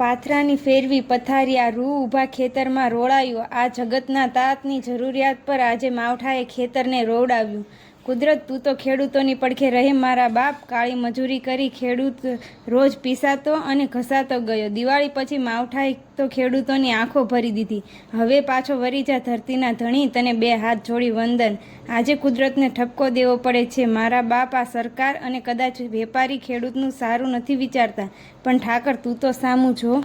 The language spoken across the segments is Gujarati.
પાથરાની ફેરવી પથારિયા રૂ ઊભા ખેતરમાં રોળાયું. આ જગતના તાતની જરૂરિયાત પર આજે માવઠાએ ખેતરને રોવડાવ્યું. કુદરત, તું તો ખેડૂતોની પડખે રહે, મારા બાપ કાળી મજૂરી કરી ખેડૂત રોજ પીસાતો અને ઘસાતો ગયો. દિવાળી પછી માવઠાએ તો ખેડૂતોની આંખો ભરી દીધી. હવે પાછો વરી જા ધરતીના ધણી, તને બે હાથ જોડી વંદન. આજે કુદરતને ઠપકો દેવો પડે છે. મારા બાપ આ સરકાર અને કદાચ વેપારી ખેડૂતનું સારું નથી વિચારતા. પણ ઠાકર, તું તો સામું જો.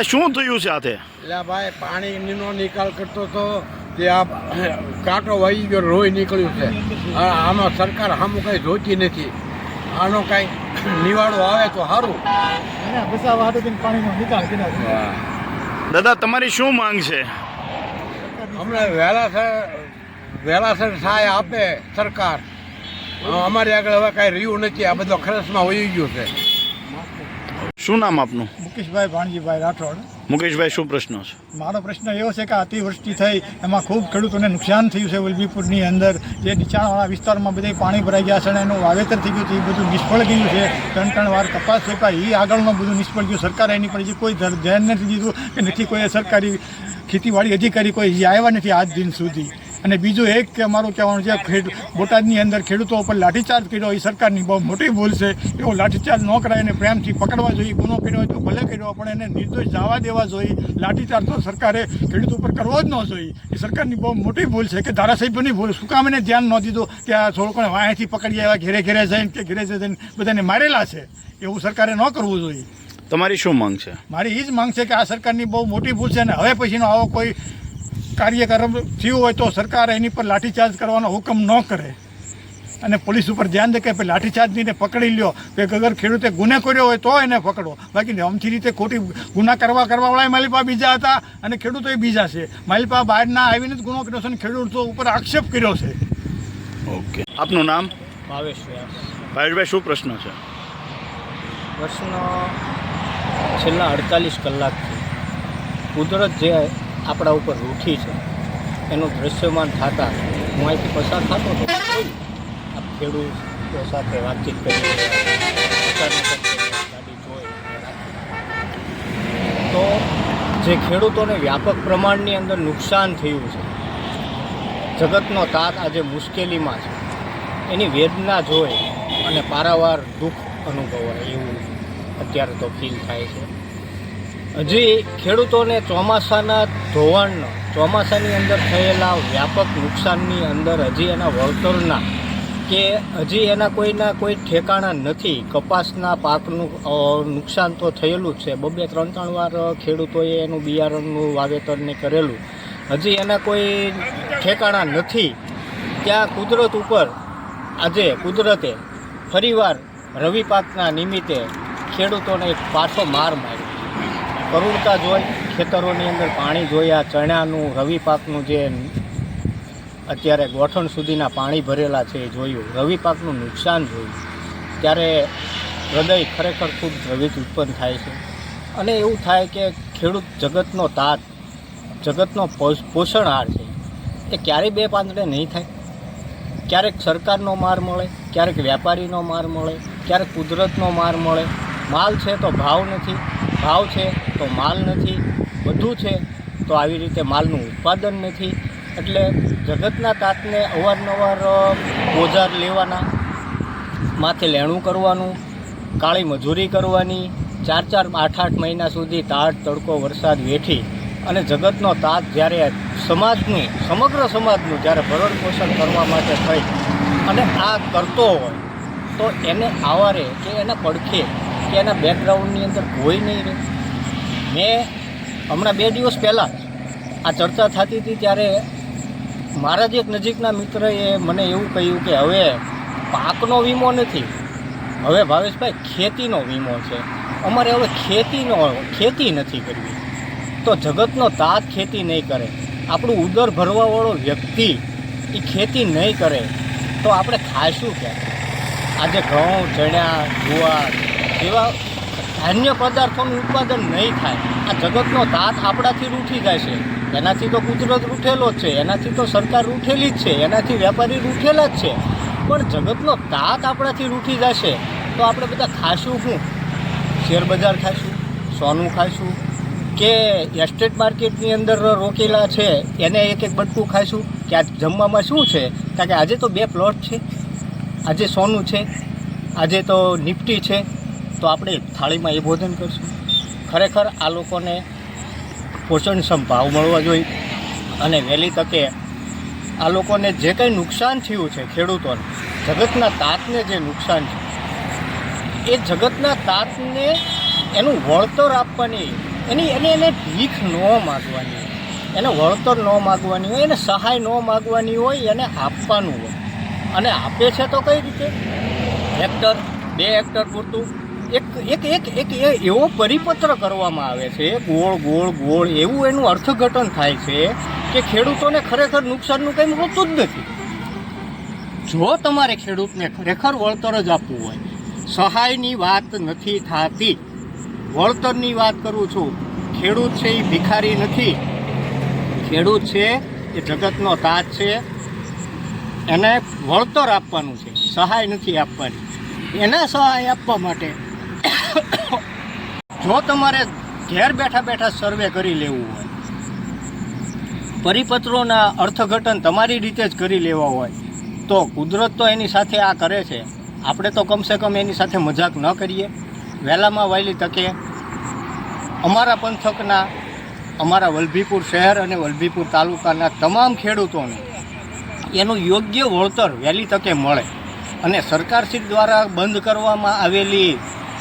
દાદા શું થયું છે આથે? એટલે ભાઈ પાણીનો નિકાલ કરતો તો તે આ કાંટો વહી ગયો રોય નીકળ્યું છે. આ- આમાં સરકાર સામું કાંઈ જોતી નથી. આનો કાંઈ નિવાડો આવે તો સારું પાણીનો નિકાલ દાદા તમારી શું માંગ છે? હમણાં વહેલાસર વહેલાસર સહાય આપે સરકાર. અમારી આગળ હવે કાંઈ રહ્યું નથી. આ બધો ખરસમાં વહી ગયું છે. શું નામ આપનું? મુકેશભાઈ ભાણજીભાઈ રાઠોડ. મુકેશભાઈ શું પ્રશ્ન છે? મારો પ્રશ્ન એવો છે કે અતિવૃષ્ટિ થઈ એમાં ખૂબ ખેડૂતોને નુકસાન થયું છે વલભીપુરની અંદર. જે નીચાણવાળા વિસ્તારમાં બધે પાણી ભરાઈ ગયા છે અને એનું વાવેતર થઈ ગયું છે એ બધું નિષ્ફળ ગયું છે. ત્રણ ત્રણ વાર કપાસ સોંપાય એ આગળનું બધું નિષ્ફળ ગયું. સરકારે એની પર કોઈ ધ્યાન નથી દીધું કે નથી કોઈ સરકારી ખેતીવાડી અધિકારી કોઈ આવ્યા નથી આજ દિન સુધી. અને બીજું એક કે અમારું કહેવાનું છે ખેડ બોટાદની અંદર ખેડૂતો ઉપર લાઠીચાર્જ કર્યો એ સરકારની બહુ મોટી ભૂલ છે. એવો લાઠીચાર્જ ન કરાય એને પ્રેમથી પકડવા જોઈએ ગુનો કર્યો હોય તો ભલે કર્યો પણ એને નિર્દોષ જવા દેવા જોઈએ. લાઠીચાર્જ તો સરકારે ખેડૂત ઉપર કરવો જ ન જોઈએ. એ સરકારની બહુ મોટી ભૂલ છે કે ધારાસભ્યોની ભૂલ. શું કામ એને ધ્યાન ન દીધું કે આ થોડુંક વાંયથી પકડી આવ્યા ઘેરે ઘેરે જઈને કે ઘેરે જઈને બધાને મારેલા છે? એવું સરકારે ન કરવું જોઈએ. તમારી શું માંગ છે? મારી એ જ માંગ છે કે આ સરકારની બહુ મોટી ભૂલ છે અને હવે પછીનો આવો કોઈ કાર્યક્રમ થયું હોય તો સરકાર એની પર લાઠીચાર્જ કરવાનો હુકમ ન કરે. અને પોલીસ ઉપર ધ્યાન દે કે ભાઈ લાઠીચાર્જને પકડી લ્યો. કે અગર ખેડૂતે ગુને કર્યો હોય તો એને પકડો. બાકી અમથી રીતે ખોટી ગુના કરવા કરવાવાળા માલિપા બીજા હતા અને ખેડૂતો બીજા છે. માલિપા બહારના આવીને જ ગુનો કર્યો છે અને ખેડૂતો ઉપર આક્ષેપ કર્યો છે. ઓકે. આપનું નામ? ભાવેશ ભાવેશભાઈ શું પ્રશ્ન છે? પ્રશ્ન છેલ્લા અડતાલીસ કલાકથી કુદરત જે આપણા ઉપર રૂઠી છે. એનું દૃશ્યમાન થતાં હું અહીંથી પસાર થતો હતો. આ ખેડૂતો સાથે વાતચીત કરી ગાડી તો જે ખેડૂતોને વ્યાપક પ્રમાણની અંદર નુકસાન થયું છે, જગતનો તાત આજે મુશ્કેલીમાં છે. એની વેદના જોઈ અને પારાવાર દુઃખ અનુભવાય એવું અત્યારે તો ફીલ થાય છે. હજી ખેડૂતોને ચોમાસાના ધોવાણનો, ચોમાસાની અંદર થયેલા વ્યાપક નુકસાનની અંદર હજી એના વળતરના કે હજી એના કોઈના કોઈ ઠેકાણા નથી, કપાસના પાકનું નુકસાન તો થયેલું જ છે. બબે ત્રણ ત્રણ વાર ખેડૂતોએ એનું બિયારણનું વાવેતરને કરેલું. હજી એના કોઈ ઠેકાણા નથી. ત્યાં કુદરત ઉપર, આજે કુદરતે ફરીવાર રવિ પાકના નિમિત્તે ખેડૂતોને એક પાછો માર માર્યો. કરુણતા જોઈ, ખેતરોની અંદર પાણી જોયા ચણાનું, રવિ પાકનું જે અત્યારે ગોઠણ સુધીના પાણી ભરેલા છે એ જોયું. રવિ પાકનું નુકસાન જોયું. ત્યારે હૃદય ખરેખર ખૂબ દ્રવિત ઉત્પન્ન થાય છે. અને એવું થાય કે ખેડૂત જગતનો તાત, જગતનો પોષ- પોષણહાર છે. એ ક્યારેય બે પાંદડે નહીં થાય. ક્યારેક સરકારનો માર મળે, ક્યારેક વેપારીનો માર મળે, ક્યારેક કુદરતનો માર મળે. માલ છે તો ભાવ નથી. ભાવ છે, તો માલ નથી બધું છે, તો આવી રીતે માલનું ઉત્પાદન નથી. એટલે જગતના તાતને અવારનવાર ઓજાર લેવાના, માથે લેણું કરવાનું, કાળી મજૂરી કરવાની, ચાર ચાર, આઠ આઠ મહિના સુધી તાટ તડકો, વરસાદ વેઠી. અને જગતનો તાત જ્યારે સમાજનું, સમગ્ર સમાજનું જ્યારે ભરણ પોષણ કરવા માટે થઈ, અને આ કરતો હોય, તો એને આવારે કે એના પડખે કે એના બેકગ્રાઉન્ડની અંદર કોઈ નહીં રહે. મેં હમણાં બે દિવસ પહેલાં આ ચર્ચા થતી હતી ત્યારે મારા જ એક નજીકના મિત્રએ મને એવું કહ્યું કે હવે પાકનો વીમો નથી. હવે ભાવેશભાઈ, ખેતીનો વીમો છે. અમારે હવે ખેતીનો, ખેતી નથી કરવી. તો જગતનો તાત ખેતી નહીં કરે. આપણું ઉદર ભરવાવાળો વ્યક્તિ એ ખેતી નહીં કરે. તો આપણે ખાઈશું ક્યાં? આજે ઘઉં, ચણા જુવાર જેવા ધાન્ય પદાર્થોનું ઉત્પાદન નહીં થાય. આ જગતનો તાત આપણાથી રૂઠી જાય છે. એનાથી તો કુદરત રૂઠેલો જ છે. એનાથી તો સરકાર રૂઠેલી જ છે. એનાથી વેપારી રૂઠેલા જ છે. પણ જગતનો તાત આપણાથી રૂઠી જશે તો આપણે બધા ખાશું શું? શેરબજાર ખાશું? સોનું ખાઈશું કે એસ્ટેટ માર્કેટની અંદર રોકેલા છે? એને એક એક બટકું ખાઈશું કે આ જમવામાં શું છે? કારણ કે આજે તો બે પ્લોટ છે. આજે સોનું છે. આજે તો નિફ્ટી છે. તો આપણે થાળીમાં એ ભોજન કરશું. ખરેખર આ લોકોને પોષણક્ષમ ભાવ મળવા જોઈએ અને વહેલી તકે આ લોકોને જે કંઈ નુકસાન થયું છે ખેડૂતોને, જગતના તાતને જે નુકસાન છે, એ જગતના તાતને એનું વળતર આપવાની, એની, એને એને ભીખ ન માગવાની, એને વળતર ન માગવાની હોય, એને સહાય ન માગવાની હોય, એને આપવાનું હોય. અને આપે છે તો કઈ રીતે? હેક્ટર, બે હેક્ટર પૂરતું. એક એક એક એક એવો પરિપત્ર કરવામાં આવે છે, ગોળ ગોળ ગોળ, એવું એનું અર્થઘટન થાય છે કે ખેડૂતોને ખરેખર નુકસાનનું કંઈ હોતું જ નથી. જો તમારે ખેડૂતને ખરેખર વળતર જ આપવું હોય, સહાયની વાત નથી થતી. વળતરની વાત કરું છું, ખેડૂત છે એ ભિખારી નથી. ખેડૂત છે એ જગતનો તાજ છે, એને વળતર આપવાનું છે, સહાય નથી આપવાની. એના સહાય આપવા માટે જો તમારે ઘેર બેઠા બેઠા સર્વે કરી લેવું હોય, પરિપત્રોના અર્થઘટન તમારી રીતે જ કરી લેવા હોય, તો કુદરત તો એની સાથે આ કરે છે. આપણે તો કમસે કમ એની સાથે મજાક ન કરીએ. વહેલામાં વહેલી તકે અમારા પંથકના, અમારા વલભીપુર શહેર અને વલભીપુર તાલુકાના તમામ ખેડૂતોને એનું યોગ્ય વળતર વહેલી તકે મળે અને સરકારશ્રી દ્વારા બંધ કરવામાં આવેલી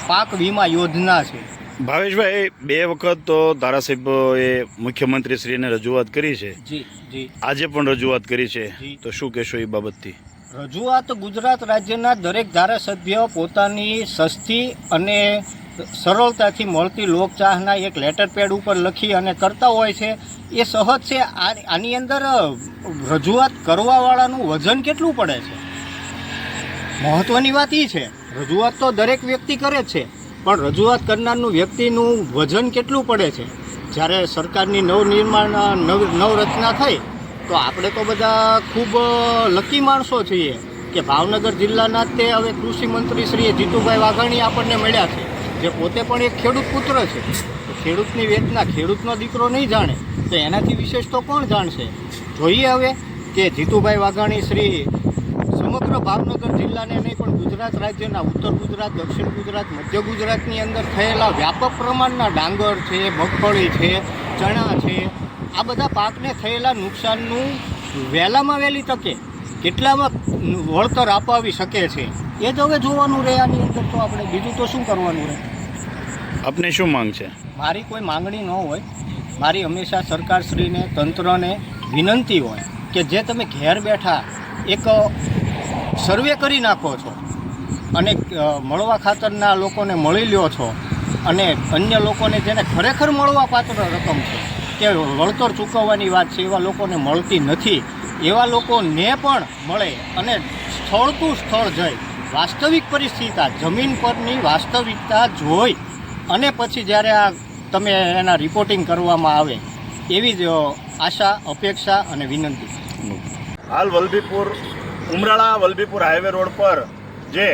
પાક વીમા યોજના છે ભાવેશભાઈ બે વખત તો ધારાસભ્યોએ મુખ્યમંત્રીશ્રીને રજૂઆત કરી છે. જી જી. આજે પણ રજૂઆત કરી છે. તો શું કહેશો એ બાબતથી? રજૂઆત ગુજરાત રાજ્યના દરેક ધારાસભ્ય પોતાની સસ્તી અને સરળતાથી મળતી લોકચાહના એક લેટર પેડ ઉપર લખી અને કરતા હોય છે. એ સહજ છે. આની અંદર રજૂઆત કરવાવાળાનું વજન કેટલું પડે છે? મહત્ત્વની વાત એ છે. રજૂઆત તો દરેક વ્યક્તિ કરે જ છે. પણ રજૂઆત કરનારનું વ્યક્તિનું વજન કેટલું પડે છે? જ્યારે સરકારની નવનિર્માણ નવ નવરચના થઈ, તો આપણે તો બધા ખૂબ લકી માણસો છીએ કે ભાવનગર જિલ્લાના તે હવે કૃષિ મંત્રી શ્રી જીતુભાઈ વાઘાણી આપણને મળ્યા છે, જે પોતે પણ એક ખેડૂત પુત્ર છે. ખેડૂતની વેદના ખેડૂતનો દીકરો નહીં જાણે, તો એનાથી વિશેષ તો કોણ જાણશે? જોઈએ હવે કે જીતુભાઈ વાઘાણી શ્રી સમગ્ર ભાવનગર જિલ્લાને નહીં પણ ગુજરાત રાજ્યના ઉત્તર ગુજરાત દક્ષિણ ગુજરાત મધ્ય ગુજરાતની અંદર થયેલા વ્યાપક પ્રમાણના ડાંગર છે મગફળી છે ચણા છે આ બધા પાકને થયેલા નુકસાનનું વહેલામાં વહેલી તકે કેટલામાં વળતર અપાવી શકે છે એ જ હવે જોવાનું રહે આની અંદર તો આપણે. બીજું તો શું કરવાનું રહે? આપને શું માંગ છે? મારી કોઈ માંગણી ન હોય. મારી હંમેશા સરકારશ્રીને તંત્રને વિનંતી હોય કે જે તમે ઘેર બેઠા એક સર્વે કરી નાખો છો અને મળવા ખાતરના લોકોને મળી લ્યો છો અને અન્ય લોકોને જેને ખરેખર મળવા પાત્ર રકમ છે કે વળતર ચૂકવવાની વાત છે, એવા લોકોને મળતી નથી. એવા લોકોને પણ મળે અને સ્થળ ટુ સ્થળ જઈ. વાસ્તવિક પરિસ્થિતિ જમીન પરની વાસ્તવિકતા જોઈ અને પછી જ્યારે આ તમે એના રિપોર્ટિંગ કરવામાં આવે, એવી જ આશા, અપેક્ષા અને વિનંતી. હાલ વલભીપુર ઉમરાળા વલભીપુર હાઈવે રોડ પર જે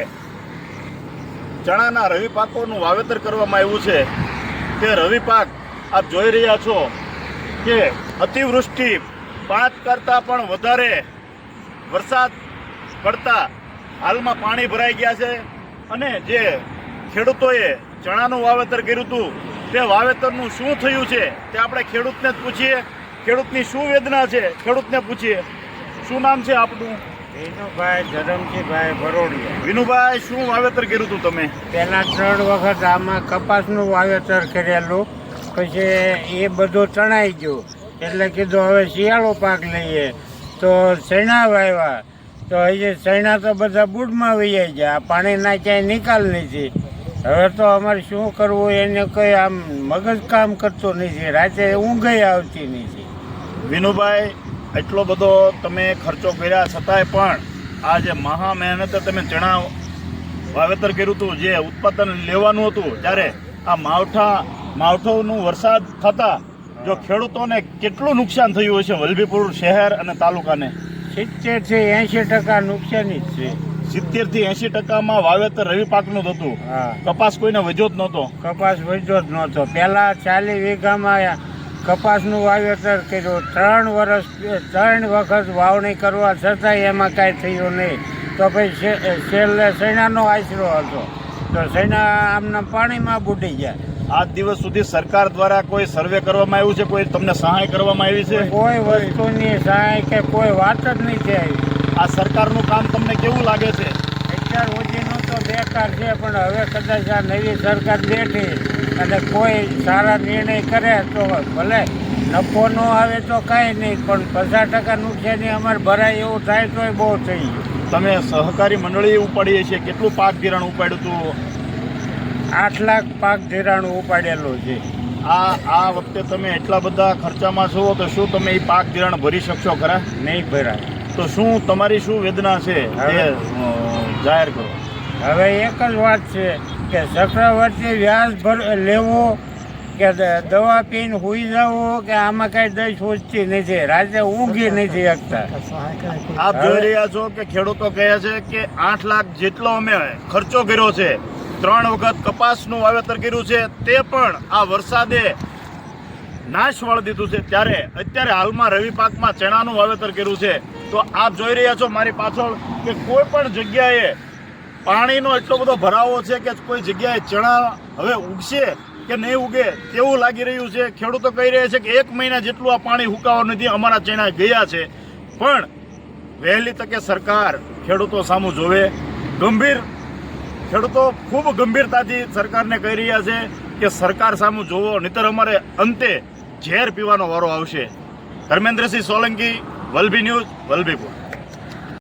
ચણાના રવિ પાકોનું વાવેતર કરવામાં આવ્યું છે, તે રવિ પાક આપ જોઈ રહ્યા છો કે અતિવૃષ્ટિ પાંચ કરતાં પણ વધારે વરસાદ પડતા હાલમાં પાણી ભરાઈ ગયા છે અને જે ખેડૂતોએ ચણાનું વાવેતર કર્યું હતું, તે વાવેતરનું શું થયું છે, તે આપણે ખેડૂતને જ પૂછીએ. ખેડૂતની શું વેદના છે, ખેડૂતને પૂછીએ. શું નામ છે આપનું? વિનુભાઈ ધરમજીભાઈ બરોડિયા વિનુભાઈ શું વાવેતર કર્યું હતું તમે? પહેલા ત્રણ વખત આમાં કપાસનું વાવેતર કરેલું. પછી એ બધું તણાઈ ગયું. એટલે કીધું હવે શિયાળો પાક લઈએ. તો ચણા વાવ્યા. તો હજી ચૈણા તો બધા બુડમાં વૈયા ગયા. પાણીના ક્યાંય નિકાલ નથી. હવે તો અમારે શું કરવું એને કંઈ આમ મગજ કામ કરતું નથી. રાતે ઊંઘઈ આવતી નથી. વિનુભાઈ એટલો બધો તમે ખર્ચો કર્યા છતાંય પણ આ જે મહા મહેનતે તમે ચણા વાવેતર કર્યું હતું જે ઉત્પાદન લેવાનું હતું ત્યારે આ માવઠા માવઠોનું વરસાદ થતાં જો ખેડૂતોને કેટલું નુકસાન થયું હશે વલભીપુર શહેર અને તાલુકાને? સિત્તેરથી એંશી ટકા નુકસાની જ છે. સિત્તેરથી એસી ટકામાં વાવેતર રવિ પાકનું જ હતું. હા. કપાસ કોઈને વજ્યો જ નહોતો. કપાસ વધ્યો જ નહોતો. પહેલા ચાલીસ વીઘામાં કપાસનું વાવેતર કર્યું. ત્રણ વર્ષ ત્રણ વખત વાવણી કરવા છતાંય એમાં કાંઈ થયું નહીં. તો પછી છેલ્લે સૈનાનો આશરો હતો. તો સૈના આમના પાણીમાં બુડી ગયા આજ દિવસ સુધી સરકાર દ્વારા કોઈ સર્વે કરવામાં આવ્યું છે? કોઈ તમને સહાય કરવામાં આવી છે? કોઈ વસ્તુની સહાય કે કોઈ વાત જ નહીં છે આ સરકારનું કામ તમને કેવું લાગે છે? અત્યાર સુધીનું તો બેકાર છે પણ હવે કદાચ આ નવી સરકાર બેઠી અને કોઈ સારા નિર્ણય કરે તો ભલે નફો ન આવે તો કાંઈ નહીં પણ પચાસ ટકા નુકસાની અમારે ભરાય એવું થાય તોય બહુ થઈ ગયું. તમે સહકારી મંડળી ઉપાડીએ છીએ કેટલું પાક ધિરાણ ઉપાડ્યું હતું આઠ લાખ પાક ધિરાણું ઉપાડેલું છે. આ આ વખતે તમે એટલા બધા ખર્ચામાં છો તો શું તમે એ પાક ધિરાણ ભરી શકશો ખરા? નહીં ભરાય. તો શું તમારી શું વેદના છે? જાહેર કરો. હવે એક જ વાત છે કે ચક્રવર્તી વ્યાજ ભર લેવો કે દવા પીને સુઈ જવો કે આમાં કાંઈ દઈ સોચતી નથી. રાતે ઊંઘી નથી શકતા. આપ જોઈ રહ્યા છો કે ખેડૂતો કહે છે કે આઠ લાખ જેટલો અમે ખર્ચો કર્યો છે. ત્રણ વખત કપાસનું વાવેતર કર્યું છે. તે પણ આ વરસાદે નાશ વાળી દીધું છે. ત્યારે અત્યારે હાલમાં રવિ પાકમાં ચણાનું વાવેતર કર્યું છે. તો આપ જોઈ રહ્યા છો મારી પાછળ કે કોઈ પણ જગ્યાએ પાણીનો એટલો બધો ભરાવો છે કે કોઈ જગ્યાએ ચણા હવે ઉગશે કે નહીં ઉગે તેવું લાગી રહ્યું છે. ખેડૂતો કહી રહ્યા છે કે એક મહિના જેટલું આ પાણી હુકાવાનું નથી, અમારા ચણા ગયા છે. પણ વહેલી તકે સરકાર ખેડૂતો સામું જોવે. ગંભીર ખેડૂતો ખૂબ ગંભીરતાથી સરકારને કહી રહ્યા છે કે સરકાર સામું જોવો, નહીતર અમારે અંતે ઝેર પીવાનો વારો આવશે. ધર્મેન્દ્રસિંહ સોલંકી વલભી ન્યૂઝ વલભીપુર.